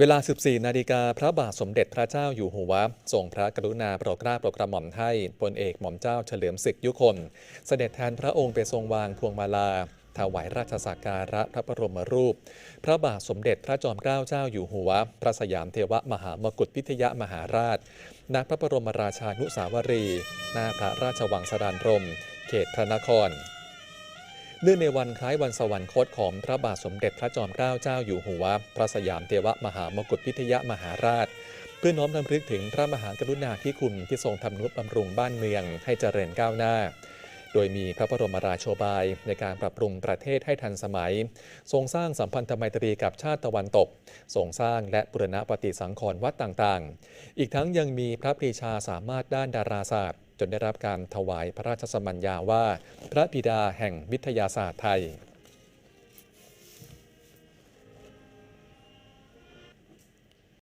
เวลา 14 นาฬิกา พระบาทสมเด็จพระเจ้าอยู่หัวทรงพระกรุณาโปรดเกล้าโปรดกระหม่อมให้พลเอกหม่อมเจ้าเฉลิมศึกยุคน เสด็จแทนพระองค์ไปทรงวางพวงมาลาถวายราชสักการะพระบรมรูป พระบาทสมเด็จพระจอมเกล้าเจ้าอยู่หัว พระสยามเทวมหามกุฏพิทยมหาราช ณ พระบรมราชานุสาวรี หน้าพระราชวังสดานรม เขตพระนคร เนื่องในวันคล้ายวันสวรรคตของพระบาทสมเด็จพระจอมเกล้าเจ้าอยู่หัว พระสยามเทวมหามกุฏพิทยมหาราช เพื่อน้อมรำลึกถึงพระมหากรุณาธิคุณที่ทรงทำนุบำรุงบ้านเมืองให้เจริญก้าวหน้า โดยมีพระบรมราโชบายในการปรับปรุงประเทศให้ทันสมัย ทรงสร้างสัมพันธไมตรีกับชาติตะวันตก ทรงสร้างและบุรณะปฏิสังขรณ์วัดต่างๆ อีกทั้งยังมีพระปรีชาสามารถด้านดาราศาสตร์ จนได้รับการถวายพระราชสมัญญาว่า พระบิดาแห่งวิทยาศาสตร์ไทย